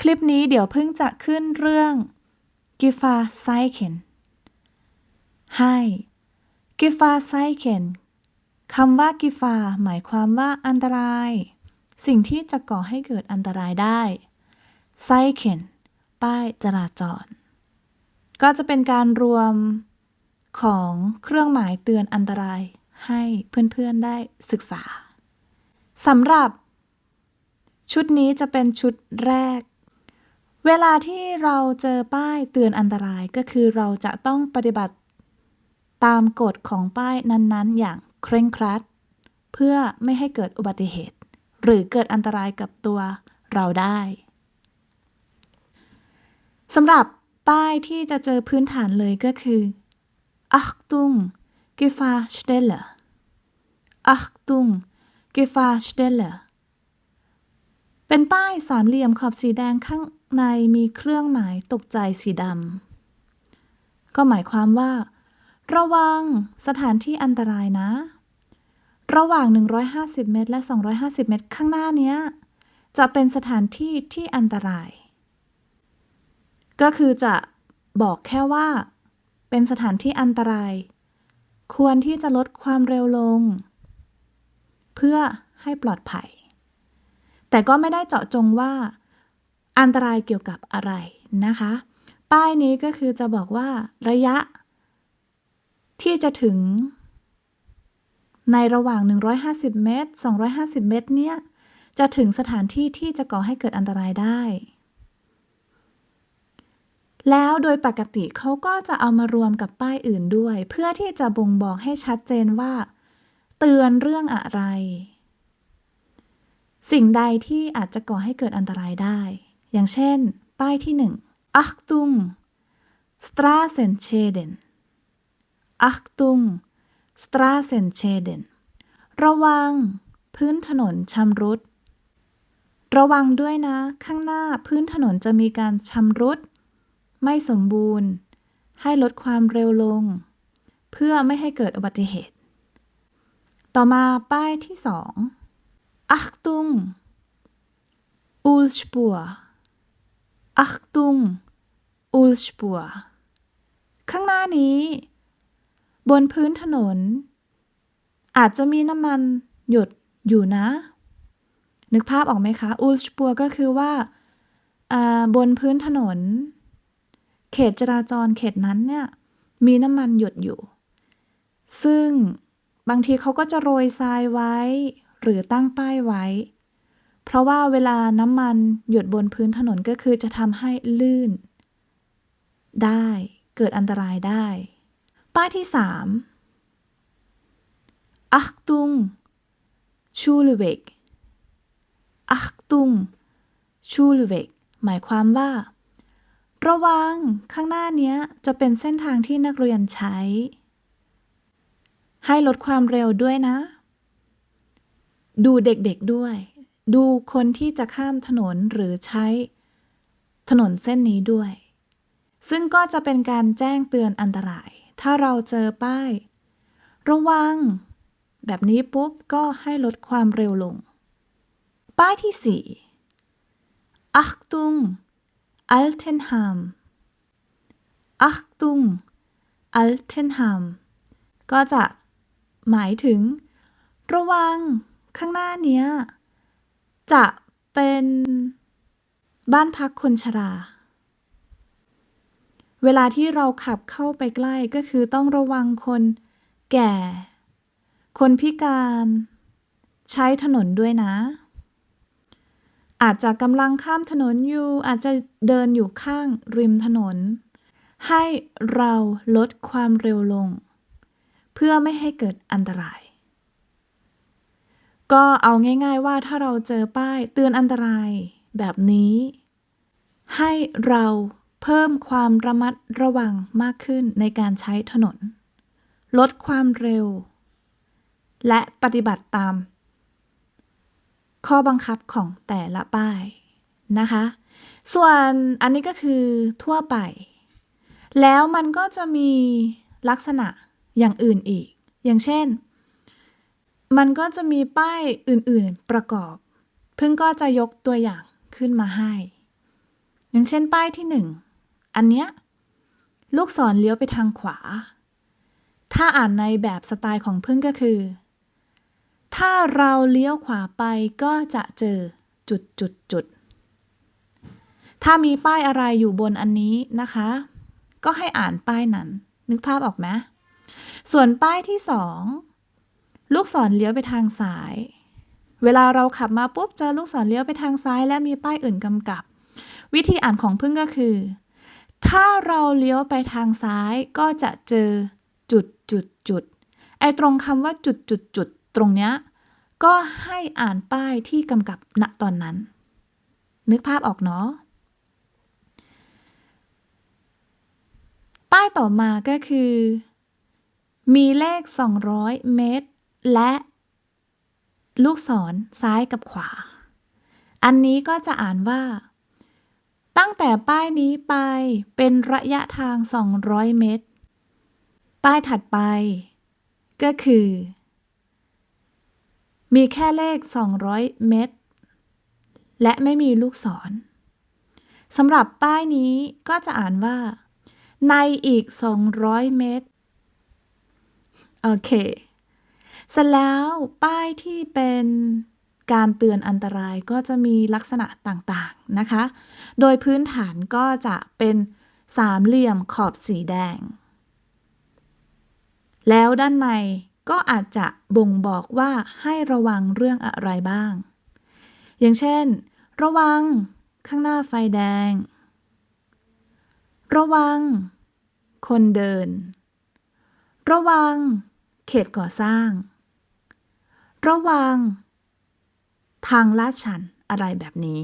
คลิปนี้เดี๋ยวเพิ่งจะขึ้นเรื่อง g i f a s i k e n ให้ g i f a s i k e n คำว่า g i f a หมายความว่าอันตราย สิ่งที่จะก่อให้เกิดอันตรายได้ s i k e n ป้ายจราจร ก็จะเป็นการรวมของเครื่องหมายเตือนอันตรายให้เพื่อนๆได้ศึกษาสำหรับชุดนี้จะเป็นชุดแรก เวลาที่เราเจอป้ายเตือนอันตรายก็คือเราจะต้องปฏิบัติตามกฎของป้ายนั้นๆ อย่างเคร่งครัด เพื่อไม่ให้เกิดอุบัติเหตุ หรือเกิดอันตรายกับตัวเราได้สำหรับป้ายที่จะเจอพื้นฐานเลยก็คือ Achtung Gefahrstelle Achtung Gefahrstelle เป็นป้ายสามเหลี่ยมขอบสีแดงข้าง ในมีเครื่องหมายตกใจสีดำ ก็หมายความว่า ระวังสถานที่อันตรายนะ ระหว่าง 150 เมตร และ 250 เมตร ข้างหน้านี้จะเป็นสถานที่ที่อันตราย ก็คือจะบอกแค่ว่า เป็นสถานที่อันตราย ควรที่จะลดความเร็วลง เพื่อให้ปลอดภัย แต่ก็ไม่ได้เจาะจงว่า อันตรายเกี่ยวกับอะไรนะคะ ป้ายนี้ก็คือจะบอกว่าระยะ ที่จะถึง ในระหว่าง 150 เมตร 250 เมตร เนี่ย จะถึงสถานที่ที่จะก่อให้เกิดอันตรายได้ แล้วโดยปกติเขาก็จะเอามารวมกับป้ายอื่นด้วย เพื่อที่จะบ่งบอกให้ชัดเจนว่า เตือนเรื่องอะไร สิ่งใดที่อาจจะก่อให้เกิดอันตรายได้ อย่างเช่น ป้ายที่ 1 Achtung Straßenschäden Achtung Straßenschäden ระวัง พื้นถนนชำรุด ระวังด้วยนะ ข้างหน้าพื้นถนนจะมีการชำรุด ไม่สมบูรณ์ ให้ลดความเร็วลง เพื่อไม่ให้เกิดอุบัติเหตุ ต่อมาป้ายที่2 Achtung Ulspur Achtung Ulspur ข้างหน้านี้ บนพื้นถนน อาจจะมีน้ำมันหยดอยู่นะ นึกภาพออกไหมคะอูสปัวก็คือว่าบนพื้นถนน เขตจราจรเขตนั้นเนี่ย มีน้ำมันหยดอยู่ ซึ่งบางทีเขาก็จะโรยทรายไว้ หรือตั้งป้ายไว้ เพราะว่าเวลาน้ำมันหยดบนพื้นถนนก็คือจะทำให้ลื่น ได้เกิดอันตรายได้ ป้ายที่3 Achtung Schulweg Achtung Schulweg หมายความว่า ระวังข้างหน้านี้จะเป็นเส้นทางที่นักเรียนใช้ ให้ลดความเร็วด้วยนะ ดูเด็กๆด้วย ดูคนที่จะข้ามถนนหรือใช้ถนนเส้นนี้ด้วย ซึ่งก็จะเป็นการแจ้งเตือนอันตราย ถ้าเราเจอป้าย ระวัง แบบนี้ปุ๊บก็ให้ลดความเร็วลง ป้ายที่ 4 Achtung Altenham Achtung Altenham ก็จะหมายถึง ระวัง ข้างหน้านี้ จะเป็นบ้านพักคนชรา เวลาที่เราขับเข้าไปใกล้ก็คือต้องระวังคนแก่ คนพิการ ใช้ถนนด้วยนะ อาจจะกำลังข้ามถนนอยู่ อาจจะเดินอยู่ข้างริมถนน ให้เราลดความเร็วลง เพื่อไม่ให้เกิดอันตราย ก็เอาง่าย ๆ ว่าถ้าเราเจอป้ายเตือนอันตรายแบบนี้ ให้เราเพิ่มความระมัดระวังมากขึ้นในการใช้ถนน ลดความเร็ว และปฏิบัติตาม ข้อบังคับของแต่ละป้ายนะคะ ส่วนอันนี้ก็คือทั่วไป แล้วมันก็จะมีลักษณะอย่างอื่นอีก อย่างเช่น มันก็จะมีป้ายอื่นๆประกอบเพิ่งก็จะยกตัวอย่างขึ้นมาให้ อย่างเช่นป้ายที่หนึ่งอันเนี้ยลูกศรเลี้ยวไปทางขวา ถ้าอ่านในแบบสไตล์ของพึ่งก็คือ ถ้าเราเลี้ยวขวาไปก็จะเจอจุดจุดจุดถ้ามีป้ายอะไรอยู่บนอันนี้นะคะ ก็ให้อ่านป้ายนั้น นึกภาพออกไหมส่วนป้ายที่สอง ลูกศรเลี้ยวไปทางซ้าย เวลาเราขับมาปุ๊บเจอลูกศรเลี้ยวไปทางซ้าย และมีป้ายอื่นกำกับ วิธีอ่านของพึ่งก็คือ ถ้าเราเลี้ยวไปทางซ้ายก็จะเจอจุดจุดจุดไอตรงคำว่าจุดจุดจุดตรงเนี้ยก็ให้อ่านป้ายที่กำกับณตอนนั้น นึกภาพออกเนาะป้ายต่อมาก็คือ มีเลข 200 เมตร และลูกศรซ้ายกับขวา อันนี้ก็จะอ่านว่า ตั้งแต่ป้ายนี้ไปเป็นระยะทาง 200 เมตร ป้ายถัดไป ก็คือ มีแค่เลข 200 เมตร และไม่มีลูกศรสำหรับป้ายนี้ก็จะอ่านว่า ในอีก 200 เมตร โอเค เสร็จแล้วป้ายที่เป็นการเตือนอันตรายก็จะมีลักษณะต่างๆนะคะ โดยพื้นฐานก็จะเป็นสามเหลี่ยมขอบสีแดง แล้วด้านในก็อาจจะบ่งบอกว่าให้ระวังเรื่องอะไรบ้าง อย่างเช่น ระวังข้างหน้าไฟแดง ระวัง คนเดิน ระวัง เขตก่อสร้าง ระวัง ทางลาดชันอะไรแบบนี้